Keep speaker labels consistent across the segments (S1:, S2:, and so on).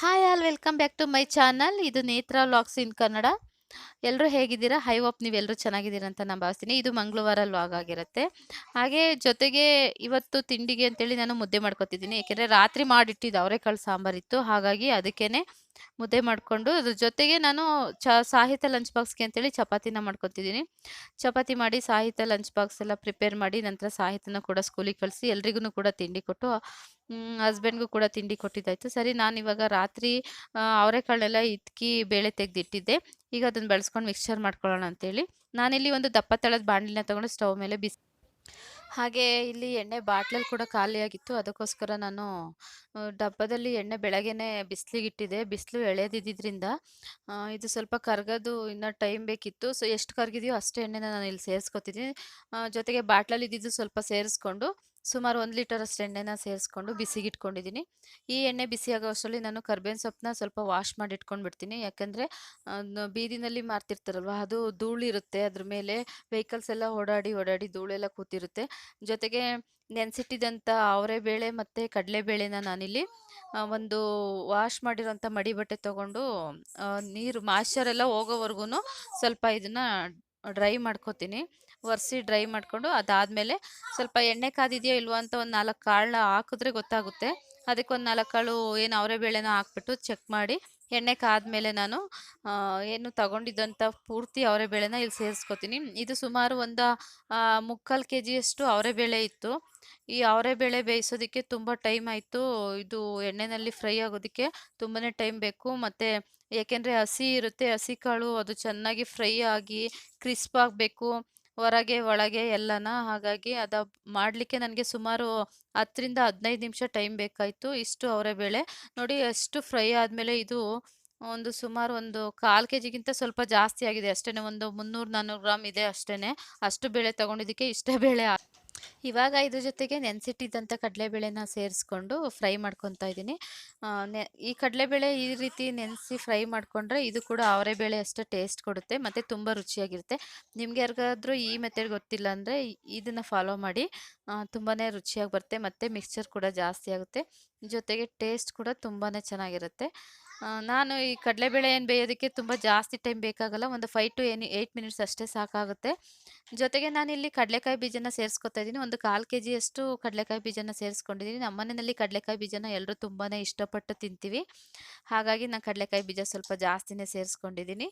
S1: Hi all welcome back to my channel ಇದು Netra vlogs ಇನ್ ಕನ್ನಡ ಎಲ್ಲರೂ ಹೇಗಿದ್ದೀರಾ? ಹೈ ಹೋಪ್ ನೀವೆಲ್ಲರೂ ಚೆನ್ನಾಗಿದ್ದೀರಾ ಅಂತ ನಾನು ಭಾವಿಸ್ತೀನಿ. ಇದು ಮಂಗಳವಾರ ವ್ಲಾಗ್ ಆಗಿರುತ್ತೆ. ಹಾಗೆ ಜೊತೆಗೆ ಇವತ್ತು ತಿಂಡಿಗೆ ಅಂತೇಳಿ ನಾನು ಮುದ್ದೆ ಮಾಡ್ಕೊತಿದ್ದೀನಿ. ಏಕೆಂದರೆ ರಾತ್ರಿ ಮಾಡಿಟ್ಟಿದ್ದು ಅವರೆಕಾಳು ಸಾಂಬಾರಿತ್ತು. ಹಾಗಾಗಿ ಅದಕ್ಕೇ ಮುದ್ದೆ ಮಾಡಿಕೊಂಡು ಅದ್ರ ಜೊತೆಗೆ ನಾನು ಚ, ಸಾಹಿತ್ಯ ಲಂಚ್ ಬಾಕ್ಸ್ಗೆ ಅಂತೇಳಿ ಚಪಾತಿನ ಮಾಡ್ಕೊತಿದ್ದೀನಿ. ಚಪಾತಿ ಮಾಡಿ, ಸಾಹಿತ್ಯ ಲಂಚ್ ಬಾಕ್ಸ್ ಎಲ್ಲ ಪ್ರಿಪೇರ್ ಮಾಡಿ ನಂತರ ಸಾಹಿತ್ಯನ ಕೂಡ ಸ್ಕೂಲಿಗೆ ಕಳಿಸಿ ಎಲ್ರಿಗೂ ಕೂಡ ತಿಂಡಿ ಕೊಟ್ಟು ಹಸ್ಬೆಂಡ್ಗೂ ಕೂಡ ತಿಂಡಿ ಕೊಟ್ಟಿದ್ದಾಯಿತು. ಸರಿ, ನಾನು ಇವಾಗ ರಾತ್ರಿ ಅವರೆಕಾಳನ್ನೆಲ್ಲ ಇಟ್ಕಿ ಬೇಳೆ ತೆಗೆದಿಟ್ಟಿದ್ದೆ. ಈಗ ಅದನ್ನು ಬಳಸ್ಕೊಂಡು ಮಿಕ್ಸ್ಚರ್ ಮಾಡ್ಕೊಳ್ಳೋಣ ಅಂತೇಳಿ. ನಾನಿಲ್ಲಿ ಒಂದು ದಪ್ಪ ತಳದ ಬಾಣಲಿನ ತಗೊಂಡು ಸ್ಟವ್ ಮೇಲೆ ಬಿಸಿ ಹಾಗೆ ಇಲ್ಲಿ ಎಣ್ಣೆ ಬಾಟ್ಲಲ್ಲಿ ಕೂಡ ಖಾಲಿಯಾಗಿತ್ತು. ಅದಕ್ಕೋಸ್ಕರ ನಾನು ಡಬ್ಬದಲ್ಲಿ ಎಣ್ಣೆ ಬೆಳಗ್ಗೆನೆ ಬಿಸ್ಲಿಗೆ ಇಟ್ಟಿದ್ದೆ ಬಿಸಿಲು ಎಳೆದಿದ್ದರಿಂದ ಇದು ಸ್ವಲ್ಪ ಕರ್ಗೋದು ಇನ್ನೂ ಟೈಮ್ ಬೇಕಿತ್ತು. ಸೊ, ಎಷ್ಟು ಕರ್ಗಿದೆಯೋ ಅಷ್ಟು ಎಣ್ಣೆನ ನಾನು ಇಲ್ಲಿ ಸೇರಿಸ್ಕೊತಿದ್ದೀನಿ ಜೊತೆಗೆ ಬಾಟ್ಲಲ್ಲಿ ಇದ್ದಿದ್ದು ಸ್ವಲ್ಪ ಸೇರಿಸ್ಕೊಂಡು ಸುಮಾರು ಒಂದು ಲೀಟರ್ ಅಷ್ಟು ಎಣ್ಣೆನ ಸೇರಿಸ್ಕೊಂಡು ಬಿಸಿಗೆ ಇಟ್ಕೊಂಡಿದ್ದೀನಿ ಈ ಎಣ್ಣೆ ಬಿಸಿ ಆಗೋ ಅಷ್ಟರಲ್ಲಿ ನಾನು ಕರ್ಬೇವಿನ ಸೊಪ್ಪನ್ನ ಸ್ವಲ್ಪ ವಾಶ್ ಮಾಡಿ ಇಟ್ಕೊಂಡ್ಬಿಡ್ತೀನಿ ಯಾಕಂದರೆ ಬೀದಿನಲ್ಲಿ ಮಾರ್ತಿರ್ತಾರಲ್ವ, ಅದು ಧೂಳಿರುತ್ತೆ. ಅದ್ರ ಮೇಲೆ ವೆಹಿಕಲ್ಸ್ ಎಲ್ಲ ಓಡಾಡಿ ಓಡಾಡಿ ಧೂಳೆಲ್ಲ ಕೂತಿರುತ್ತೆ. ಜೊತೆಗೆ ನೆನೆಸಿಟ್ಟಿದಂಥ ಅವರೆ ಬೇಳೆ ಮತ್ತು ಕಡಲೆಬೇಳೆನ ನಾನಿಲ್ಲಿ ಒಂದು ವಾಶ್ ಮಾಡಿರೋಂಥ ಮಡಿ ಬಟ್ಟೆ ತೊಗೊಂಡು ನೀರು, ಮಾಯ್ಶ್ಚರ್ ಎಲ್ಲ ಹೋಗೋವರೆಗೂ ಸ್ವಲ್ಪ ಇದನ್ನು ಡ್ರೈ ಮಾಡ್ಕೊತೀನಿ. ಒರೆಸಿ ಡ್ರೈ ಮಾಡಿಕೊಂಡು ಅದಾದಮೇಲೆ ಸ್ವಲ್ಪ ಎಣ್ಣೆ ಕಾದಿದೆಯೋ ಇಲ್ವೋ ಅಂತ ಒಂದು ನಾಲ್ಕು ಕಾಳನ್ನ ಹಾಕಿದ್ರೆ ಗೊತ್ತಾಗುತ್ತೆ. ಅದಕ್ಕೆ ಒಂದು ನಾಲ್ಕು ಕಾಳು ಏನು ಅವರೆಬೇಳೆನ ಹಾಕ್ಬಿಟ್ಟು ಚೆಕ್ ಮಾಡಿ ಎಣ್ಣೆ ಕಾದ್ಮೇಲೆ ನಾನು ಏನು ತಗೊಂಡಿದ್ದಂಥ ಪೂರ್ತಿ ಅವರೆಬೇಳೆನ ಇಲ್ಲಿ ಸೇರಿಸ್ಕೊತೀನಿ. ಇದು ಸುಮಾರು ಒಂದು ಮುಕ್ಕಾಲು ಕೆ ಜಿಯಷ್ಟು ಅವರೆಬೇಳೆ ಇತ್ತು. ಈ ಅವರೆಬೇಳೆ ಬೇಯಿಸೋದಕ್ಕೆ ತುಂಬ ಟೈಮ್ ಆಯಿತು. ಇದು ಎಣ್ಣೆಯಲ್ಲಿ ಫ್ರೈ ಆಗೋದಕ್ಕೆ ತುಂಬಾ ಟೈಮ್ ಬೇಕು. ಮತ್ತು ಏಕೆಂದರೆ ಹಸಿ ಇರುತ್ತೆ, ಹಸಿ ಕಾಳು ಅದು ಚೆನ್ನಾಗಿ ಫ್ರೈ ಆಗಿ ಕ್ರಿಸ್ಪ್ ಆಗಬೇಕು. ಹೊರಗೆ, ಒಳಗೆ ಎಲ್ಲನ. ಹಾಗಾಗಿ ಅದ ಮಾಡಲಿಕ್ಕೆ ನನಗೆ ಸುಮಾರು ಹತ್ತರಿಂದ ಹದಿನೈದು ನಿಮಿಷ ಟೈಮ್ ಬೇಕಾಯಿತು ಇಷ್ಟು ಅವರೆಬೇಳೆ ನೋಡಿ ಅಷ್ಟು ಫ್ರೈ ಆದಮೇಲೆ ಇದು ಒಂದು ಸುಮಾರು ಒಂದು ಕಾಲು ಕೆ ಜಿಗಿಂತ ಸ್ವಲ್ಪ ಜಾಸ್ತಿ ಆಗಿದೆ ಅಷ್ಟೇ ಒಂದು ಮುನ್ನೂರು ನಾನ್ನೂರು ಗ್ರಾಮ್ ಇದೆ ಅಷ್ಟೇ ಅಷ್ಟು ಬೇಳೆ ತೊಗೊಂಡಿದ್ದಕ್ಕೆ ಇಷ್ಟೇ ಬೇಳೆ ಇವಾಗ ಇದ್ರ ಜೊತೆಗೆ ನೆನೆಸಿಟ್ಟಿದ್ದಂಥ ಕಡಲೆಬೇಳೆನ ಸೇರಿಸ್ಕೊಂಡು ಫ್ರೈ ಮಾಡ್ಕೊತಾ ಇದ್ದೀನಿ. ನೆ, ಈ ಕಡಲೆಬೇಳೆ ಈ ರೀತಿ ನೆನೆಸಿ ಫ್ರೈ ಮಾಡಿಕೊಂಡ್ರೆ ಇದು ಕೂಡ ಅವರೆಬೇಳೆ ಅಷ್ಟೇ ಟೇಸ್ಟ್ ಕೊಡುತ್ತೆ ಮತ್ತು ತುಂಬ ರುಚಿಯಾಗಿರುತ್ತೆ. ನಿಮ್ಗೆ ಯಾರಿಗಾದ್ರೂ ಈ ಮೆಥಡ್ ಗೊತ್ತಿಲ್ಲ ಅಂದರೆ ಇದನ್ನು ಫಾಲೋ ಮಾಡಿ. ತುಂಬಾ ರುಚಿಯಾಗಿ ಬರುತ್ತೆ ಮತ್ತು ಮಿಕ್ಸ್ಚರ್ ಕೂಡ ಜಾಸ್ತಿ ಆಗುತ್ತೆ. ಜೊತೆಗೆ ಟೇಸ್ಟ್ ಕೂಡ ತುಂಬಾ ಚೆನ್ನಾಗಿರುತ್ತೆ. ನಾನು ಈ ಕಡಲೆಬೇಳೆ ಏನು ಬೇಯೋದಕ್ಕೆ ತುಂಬ ಜಾಸ್ತಿ ಟೈಮ್ ಬೇಕಾಗಲ್ಲ, ಒಂದು ಫೈವ್ ಟು ಏನು ಏಯ್ಟ್ ಮಿನಿಟ್ಸ್ ಅಷ್ಟೇ ಸಾಕಾಗುತ್ತೆ. ಜೊತೆಗೆ ನಾನಿಲ್ಲಿ ಕಡಲೆಕಾಯಿ ಬೀಜನ ಸೇರಿಸ್ಕೊತಾ ಇದ್ದೀನಿ. ಒಂದು ಕಾಲು ಕೆ ಜಿಯಷ್ಟು ಕಡಲೆಕಾಯಿ ಬೀಜನ ಸೇರಿಸ್ಕೊಂಡಿದ್ದೀನಿ. ನಮ್ಮ ಮನೆಯಲ್ಲಿ ಕಡಲೆಕಾಯಿ ಬೀಜನ ಎಲ್ಲರೂ ತುಂಬಾ ಇಷ್ಟಪಟ್ಟು ತಿಂತೀವಿ. ಹಾಗಾಗಿ ನಾನು ಕಡಲೆಕಾಯಿ ಬೀಜ ಸ್ವಲ್ಪ ಜಾಸ್ತಿನೇ ಸೇರಿಸ್ಕೊಂಡಿದ್ದೀನಿ.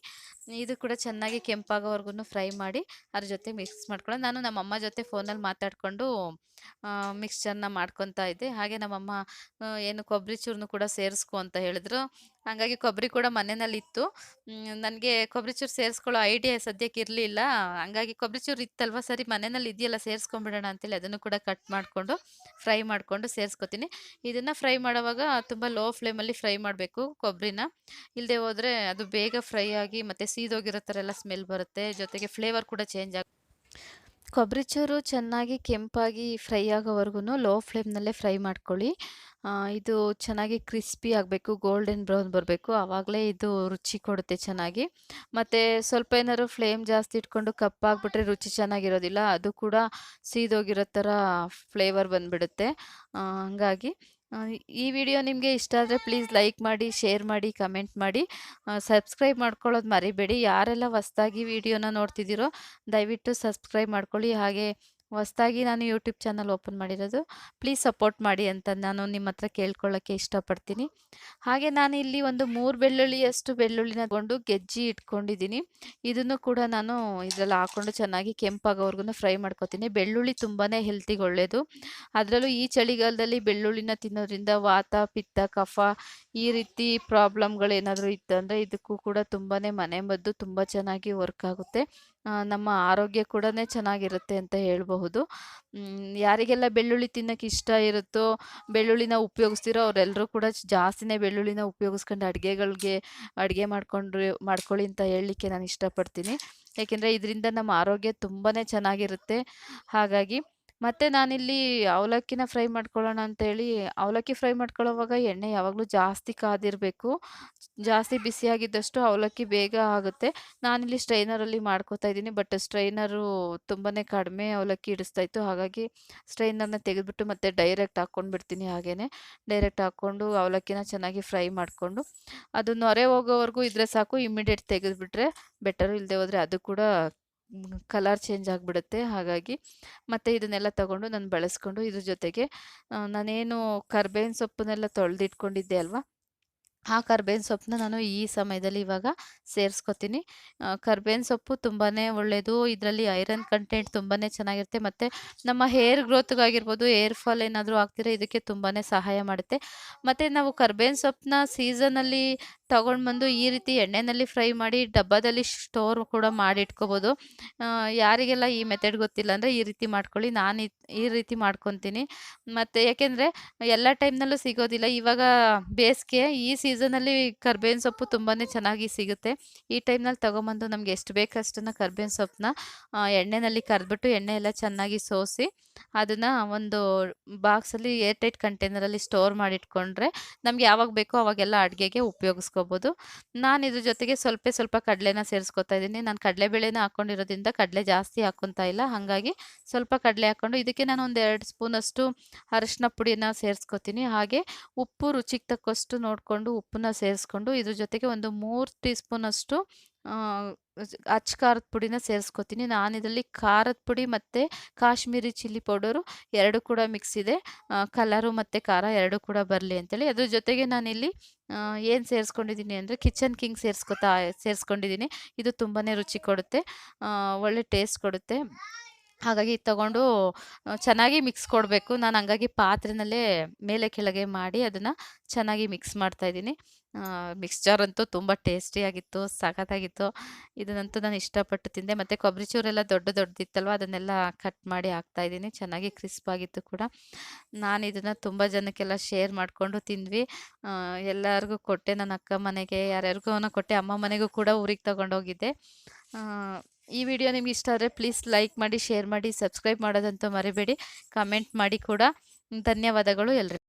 S1: ಇದು ಕೂಡ ಚೆನ್ನಾಗಿ ಕೆಂಪಾಗೋವರೆಗೂ ಫ್ರೈ ಮಾಡಿ ಅದ್ರ ಜೊತೆ ಮಿಕ್ಸ್ ಮಾಡ್ಕೊಳ್ಳೋಣ. ನಾನು ನಮ್ಮ ಅಮ್ಮ ಜೊತೆ ಫೋನಲ್ಲಿ ಮಾತಾಡಿಕೊಂಡು ಮಿಕ್ಸ್ಚರ್ನ ಮಾಡ್ಕೊತಾ ಇದ್ದೆ. ಹಾಗೆ ನಮ್ಮಮ್ಮ ಏನು ಕೊಬ್ಬರಿ ಚೂರ್ನು ಕೂಡ ಸೇರಿಸ್ಕೊ ಅಂತ ಹೇಳಿದ್ರು. ಹಾಗಾಗಿ ಕೊಬ್ಬರಿ ಕೂಡ ಮನೆಯಲ್ಲಿತ್ತು. ನನಗೆ ಕೊಬ್ಬರಿ ಚೂರು ಸೇರಿಸ್ಕೊಳ್ಳೋ ಐಡಿಯಾ ಸದ್ಯಕ್ಕೆ ಇರಲಿಲ್ಲ. ಹಂಗಾಗಿ ಕೊಬ್ಬರಿ ಚೂರು ಇತ್ತಲ್ವ? ಸರಿ, ಮನೆಯಲ್ಲಿ ಇದೆಯಲ್ಲ, ಸೇರಿಸ್ಕೊಂಬಿಡೋಣ ಅಂತೇಳಿ ಅದನ್ನು ಕೂಡ ಕಟ್ ಮಾಡಿಕೊಂಡು ಫ್ರೈ ಮಾಡಿಕೊಂಡು ಸೇರಿಸ್ಕೊತೀನಿ. ಇದನ್ನು ಫ್ರೈ ಮಾಡುವಾಗ ತುಂಬ ಲೋ ಫ್ಲೇಮಲ್ಲಿ ಫ್ರೈ ಮಾಡಬೇಕು ಕೊಬ್ಬರಿನ. ಇಲ್ಲದೆ ಹೋದರೆ ಅದು ಬೇಗ ಫ್ರೈ ಆಗಿ ಮತ್ತು ಸೀದೋಗಿರೋ ಥರ ಎಲ್ಲ ಸ್ಮೆಲ್ ಬರುತ್ತೆ. ಜೊತೆಗೆ ಫ್ಲೇವರ್ ಕೂಡ ಚೇಂಜ್ ಆಗ ಕೊಬ್ಬರಿ ಚೂರು ಚೆನ್ನಾಗಿ ಕೆಂಪಾಗಿ ಫ್ರೈ ಆಗೋವರೆಗೂ ಲೋ ಫ್ಲೇಮ್ನಲ್ಲೇ ಫ್ರೈ ಮಾಡ್ಕೊಳ್ಳಿ. ಇದು ಚೆನ್ನಾಗಿ ಕ್ರಿಸ್ಪಿ ಆಗಬೇಕು, ಗೋಲ್ಡನ್ ಬ್ರೌನ್ ಬರಬೇಕು. ಆವಾಗಲೇ ಇದು ರುಚಿ ಕೊಡುತ್ತೆ ಚೆನ್ನಾಗಿ. ಮತ್ತು ಸ್ವಲ್ಪ ಏನಾದ್ರು ಫ್ಲೇಮ್ ಜಾಸ್ತಿ ಇಟ್ಕೊಂಡು ಕಪ್ಪಾಗ್ಬಿಟ್ರೆ ರುಚಿ ಚೆನ್ನಾಗಿರೋದಿಲ್ಲ, ಅದು ಕೂಡ ಸೀದೋಗಿರೋ ಥರ ಫ್ಲೇವರ್ ಬಂದುಬಿಡುತ್ತೆ. ಹಂಗಾಗಿ ಈ ವಿಡಿಯೋ ನಿಮಗೆ ಇಷ್ಟ ಆದರೆ ಪ್ಲೀಸ್ ಲೈಕ್ ಮಾಡಿ ಶೇರ್ ಮಾಡಿ ಕಮೆಂಟ್ ಮಾಡಿ. ಸಬ್ಸ್ಕ್ರೈಬ್ ಮಾಡ್ಕೊಳ್ಳೋದು ಮರಿಬೇಡಿ. ಯಾರೆಲ್ಲ ಹೊಸ್ದಾಗಿ ವಿಡಿಯೋನ ನೋಡ್ತಿದ್ದೀರೋ ದಯವಿಟ್ಟು ಸಬ್ಸ್ಕ್ರೈಬ್ ಮಾಡ್ಕೊಳ್ಳಿ. ಹಾಗೆ ಹೊಸ್ದಾಗಿ ನಾನು ಯೂಟ್ಯೂಬ್ ಚಾನಲ್ ಓಪನ್ ಮಾಡಿರೋದು. ಪ್ಲೀಸ್ ಸಪೋರ್ಟ್ ಮಾಡಿ ಅಂತ ನಾನು ನಿಮ್ಮ ಹತ್ರ ಕೇಳ್ಕೊಳ್ಳೋಕ್ಕೆ ಇಷ್ಟಪಡ್ತೀನಿ. ಹಾಗೆ ನಾನು ಇಲ್ಲಿ ಒಂದು ಮೂರು ಬೆಳ್ಳುಳ್ಳಿಯಷ್ಟು ಬೆಳ್ಳುಳ್ಳಿನ ತಗೊಂಡು ಗೆಜ್ಜಿ ಇಟ್ಕೊಂಡಿದ್ದೀನಿ. ಇದನ್ನು ಕೂಡ ನಾನು ಇದರಲ್ಲಿ ಹಾಕ್ಕೊಂಡು ಚೆನ್ನಾಗಿ ಕೆಂಪಾಗೋವರೆಗೂ ಫ್ರೈ ಮಾಡ್ಕೊತೀನಿ. ಬೆಳ್ಳುಳ್ಳಿ ತುಂಬಾ ಹೆಲ್ತಿಗೆ ಒಳ್ಳೆಯದು ಅದರಲ್ಲೂ ಈ ಚಳಿಗಾಲದಲ್ಲಿ ಬೆಳ್ಳುಳ್ಳಿನ ತಿನ್ನೋದ್ರಿಂದ ವಾತ, ಪಿತ್ತ, ಕಫ ಈ ರೀತಿ ಪ್ರಾಬ್ಲಮ್ಗಳೇನಾದರೂ ಇತ್ತಂದರೆ ಇದಕ್ಕೂ ಕೂಡ ತುಂಬಾ ಮನೆ ಮದ್ದು ತುಂಬ ಚೆನ್ನಾಗಿ ವರ್ಕ್ ಆಗುತ್ತೆ. ನಮ್ಮ ಆರೋಗ್ಯ ಕೂಡ ಚೆನ್ನಾಗಿರುತ್ತೆ ಅಂತ ಹೇಳಬಹುದು. ಯಾರಿಗೆಲ್ಲ ಬೆಳ್ಳುಳ್ಳಿ ತಿನ್ನೋಕೆ ಇಷ್ಟ ಇರುತ್ತೋ, ಬೆಳ್ಳುಳ್ಳಿನ ಉಪಯೋಗಿಸ್ತಿರೋ ಅವರೆಲ್ಲರೂ ಕೂಡ ಜಾಸ್ತಿನೇ ಬೆಳ್ಳುಳ್ಳಿನ ಉಪಯೋಗಿಸ್ಕೊಂಡು ಅಡುಗೆಗಳಿಗೆ ಅಡುಗೆ ಮಾಡ್ಕೊಂಡ್ರೆ, ಮಾಡ್ಕೊಳ್ಳಿ ಅಂತ ಹೇಳಲಿಕ್ಕೆ ನಾನು ಇಷ್ಟಪಡ್ತೀನಿ. ಏಕೆಂದರೆ ಇದರಿಂದ ನಮ್ಮ ಆರೋಗ್ಯ ತುಂಬಾ ಚೆನ್ನಾಗಿರುತ್ತೆ. ಹಾಗಾಗಿ ಮತ್ತು ನಾನಿಲ್ಲಿ ಅವಲಕ್ಕಿನ ಫ್ರೈ ಮಾಡ್ಕೊಳ್ಳೋಣ ಅಂತೇಳಿ, ಅವಲಕ್ಕಿ ಫ್ರೈ ಮಾಡ್ಕೊಳ್ಳೋವಾಗ ಎಣ್ಣೆ ಯಾವಾಗಲೂ ಜಾಸ್ತಿ ಕಾದಿರಬೇಕು. ಜಾಸ್ತಿ ಬಿಸಿಯಾಗಿದ್ದಷ್ಟು ಅವಲಕ್ಕಿ ಬೇಗ ಆಗುತ್ತೆ. ನಾನಿಲ್ಲಿ ಸ್ಟ್ರೈನರಲ್ಲಿ ಮಾಡ್ಕೋತಾ ಇದ್ದೀನಿ, ಬಟ್ ಸ್ಟ್ರೈನರು ತುಂಬಾ ಕಡಿಮೆ ಅವಲಕ್ಕಿ ಇಡಿಸ್ತಾ ಇತ್ತು. ಹಾಗಾಗಿ ಸ್ಟ್ರೈನರ್ನ ತೆಗೆದುಬಿಟ್ಟು ಮತ್ತೆ ಡೈರೆಕ್ಟ್ ಹಾಕ್ಕೊಂಡು ಬಿಡ್ತೀನಿ ಹಾಗೇ ಡೈರೆಕ್ಟ್ ಹಾಕ್ಕೊಂಡು ಅವಲಕ್ಕಿನ ಚೆನ್ನಾಗಿ ಫ್ರೈ ಮಾಡಿಕೊಂಡು, ಅದು ನೊರೆ ಹೋಗೋವರೆಗೂ ಇದ್ರೆ ಸಾಕು ಇಮಿಡಿಯೇಟ್ ತೆಗೆದುಬಿಟ್ರೆ ಬೆಟರು ಇಲ್ಲದೆ ಹೋದರೆ ಅದು ಕೂಡ ಕಲರ್ ಚೇಂಜ್ ಆಗಿಬಿಡುತ್ತೆ. ಹಾಗಾಗಿ ಮತ್ತು ಇದನ್ನೆಲ್ಲ ತಗೊಂಡು ನಾನು ಬಳಸ್ಕೊಂಡು ಇದ್ರ ಜೊತೆಗೆ ನಾನೇನು ಕರ್ಬೇವಿನ ಸೊಪ್ಪನ್ನೆಲ್ಲ ತೊಳೆದಿಟ್ಕೊಂಡಿದ್ದೆ ಅಲ್ವಾ? ಆ ಕರ್ಬೇವಿನ ಸೊಪ್ಪನ್ನ ನಾನು ಈ ಸಮಯದಲ್ಲಿ ಇವಾಗ ಸೇರಿಸ್ಕೊತೀನಿ. ಕರ್ಬೇವಿನ ಸೊಪ್ಪು ತುಂಬಾ ಒಳ್ಳೆಯದು ಇದರಲ್ಲಿ ಐರನ್ ಕಂಟೆಂಟ್ ತುಂಬಾ ಚೆನ್ನಾಗಿರುತ್ತೆ. ಮತ್ತು ನಮ್ಮ ಹೇರ್ ಗ್ರೋತ್ಗಾಗಿರ್ಬೋದು ಏರ್ ಫಾಲ್ ಏನಾದರೂ ಆಗ್ತಿರೋ ಇದಕ್ಕೆ ತುಂಬಾ ಸಹಾಯ ಮಾಡುತ್ತೆ. ಮತ್ತು ನಾವು ಕರ್ಬೇವಿನ ಸೊಪ್ಪನ್ನ ಸೀಸನಲ್ಲಿ ತಗೊಂಡು ಬಂದು ಈ ರೀತಿ ಎಣ್ಣೆಯಲ್ಲಿ ಫ್ರೈ ಮಾಡಿ ಡಬ್ಬದಲ್ಲಿ ಸ್ಟೋರ್ ಕೂಡ ಮಾಡಿ ಇಟ್ಕೋಬೋದು ಯಾರಿಗೆಲ್ಲ ಈ ಮೆಥಡ್ ಗೊತ್ತಿಲ್ಲ ಅಂದರೆ ಈ ರೀತಿ ಮಾಡ್ಕೊಳ್ಳಿ, ನಾನು ಈ- ರೀತಿ ಮಾಡ್ಕೊತೀನಿ. ಮತ್ತು ಯಾಕೆಂದರೆ ಎಲ್ಲ ಟೈಮ್ನಲ್ಲೂ ಸಿಗೋದಿಲ್ಲ. ಇವಾಗ ಬೇಸಿಗೆ, ಈ ಸೀಸನಲ್ಲಿ ಕರ್ಬೇವಿನ ಸೊಪ್ಪು ತುಂಬಾ ಚೆನ್ನಾಗಿ ಸಿಗುತ್ತೆ. ಈ ಟೈಮ್ನಲ್ಲಿ ತೊಗೊಂಬಂದು ನಮ್ಗೆ ಎಷ್ಟು ಬೇಕಷ್ಟನ್ನು ಕರ್ಬೇವಿನ ಸೊಪ್ಪನ್ನ ಎಣ್ಣೆಯಲ್ಲಿ ಕರೆದ್ಬಿಟ್ಟು ಎಣ್ಣೆ ಎಲ್ಲ ಚೆನ್ನಾಗಿ ಸೋಸಿ ಅದನ್ನು ಒಂದು ಬಾಕ್ಸಲ್ಲಿ ಏರ್ ಟೈಟ್ ಕಂಟೈನರಲ್ಲಿ ಸ್ಟೋರ್ ಮಾಡಿಟ್ಕೊಂಡ್ರೆ ನಮ್ಗೆ ಯಾವಾಗ ಬೇಕೋ ಅವಾಗೆಲ್ಲ ಅಡುಗೆಗೆ ಉಪಯೋಗಿಸ್ಕೋಬೋದು ನಾನು ಇದ್ರ ಜೊತೆಗೆ ಸ್ವಲ್ಪ ಸ್ವಲ್ಪ ಕಡಲೆನ ಸೇರಿಸ್ಕೊತಾ ಇದ್ದೀನಿ. ನಾನು ಕಡಲೆಬೇಳೆನ ಹಾಕೊಂಡಿರೋದ್ರಿಂದ ಕಡಲೆ ಜಾಸ್ತಿ ಹಾಕ್ಕೊತಾ ಇಲ್ಲ. ಹಾಗಾಗಿ ಸ್ವಲ್ಪ ಕಡಲೆ ಹಾಕ್ಕೊಂಡು ಇದಕ್ಕೆ ನಾನು ಒಂದು ಎರಡು ಸ್ಪೂನಷ್ಟು ಅರಶಿನ ಪುಡಿನ ಸೇರಿಸ್ಕೊತೀನಿ. ಹಾಗೆ ಉಪ್ಪು ರುಚಿಗೆ ತಕ್ಕಷ್ಟು ನೋಡಿಕೊಂಡು ಉಪ್ಪನ್ನ ಸೇರಿಸ್ಕೊಂಡು ಇದ್ರ ಜೊತೆಗೆ ಒಂದು ಮೂರು ಟೀ ಸ್ಪೂನಷ್ಟು ಅಚ್ಚ ಖಾರದ ಪುಡಿನ ಸೇರಿಸ್ಕೊತೀನಿ. ನಾನು ಇದರಲ್ಲಿ ಖಾರದ ಪುಡಿ ಮತ್ತು ಕಾಶ್ಮೀರಿ ಚಿಲ್ಲಿ ಪೌಡರು ಎರಡು ಕೂಡ ಮಿಕ್ಸ್ ಇದೆ. ಕಲರು ಮತ್ತು ಖಾರ ಎರಡು ಕೂಡ ಬರಲಿ ಅಂತೇಳಿ. ಅದ್ರ ಜೊತೆಗೆ ನಾನಿಲ್ಲಿ ಏನು ಸೇರಿಸ್ಕೊಂಡಿದ್ದೀನಿ ಅಂದರೆ ಕಿಚನ್ ಕಿಂಗ್ ಸೇರಿಸ್ಕೊತಾ, ಸೇರಿಸ್ಕೊಂಡಿದ್ದೀನಿ. ಇದು ತುಂಬಾ ರುಚಿ ಕೊಡುತ್ತೆ. ಒಳ್ಳೆ ಟೇಸ್ಟ್ ಕೊಡುತ್ತೆ. ಹಾಗಾಗಿ ತಗೊಂಡು ಚೆನ್ನಾಗಿ ಮಿಕ್ಸ್ ಕೊಡಬೇಕು. ನಾನು ಹಂಗಾಗಿ ಪಾತ್ರೆನಲ್ಲೇ ಮೇಲೆ ಕೆಳಗೆ ಮಾಡಿ ಅದನ್ನು ಚೆನ್ನಾಗಿ ಮಿಕ್ಸ್ ಮಾಡ್ತಾಯಿದ್ದೀನಿ ಮಿಕ್ಸ್ಚರ್ ಅಂತೂ ತುಂಬ ಟೇಸ್ಟಿಯಾಗಿತ್ತು ಸಖತ್ತಾಗಿತ್ತು. ಇದನ್ನಂತೂ ನಾನು ಇಷ್ಟಪಟ್ಟು ತಿಂದೆ. ಮತ್ತು ಕೊಬ್ಬರಿ ಚೂರೆಲ್ಲ ದೊಡ್ಡ ದೊಡ್ಡದಿತ್ತಲ್ವ, ಅದನ್ನೆಲ್ಲ ಕಟ್ ಮಾಡಿ ಹಾಕ್ತಾಯಿದ್ದೀನಿ ಚೆನ್ನಾಗಿ ಕ್ರಿಸ್ಪ್ ಆಗಿತ್ತು ಕೂಡ. ನಾನು ಇದನ್ನು ತುಂಬ ಜನಕ್ಕೆಲ್ಲ ಶೇರ್ ಮಾಡಿಕೊಂಡು ತಿಂದ್ವಿ. ಎಲ್ಲರಿಗೂ ಕೊಟ್ಟೆ. ನನ್ನ ಅಕ್ಕ ಮನೆಗೆ ಯಾರ್ಯಾರಿಗೂ ಕೊಟ್ಟೆ. ಅಮ್ಮ ಮನೆಗೂ ಕೂಡ ಊರಿಗೆ ತಗೊಂಡೋಗಿದ್ದೆ. ಈ ವಿಡಿಯೋ ನಿಮ್ಗೆ ಇಷ್ಟ ಆದರೆ ಪ್ಲೀಸ್ ಲೈಕ್ ಮಾಡಿ ಶೇರ್ ಮಾಡಿ ಸಬ್ಸ್ಕ್ರೈಬ್ ಮಾಡೋದಂತೂ ಮರಿಬೇಡಿ. ಕಮೆಂಟ್ ಮಾಡಿ ಕೂಡ. ಧನ್ಯವಾದಗಳು ಎಲ್ರಿಗೂ.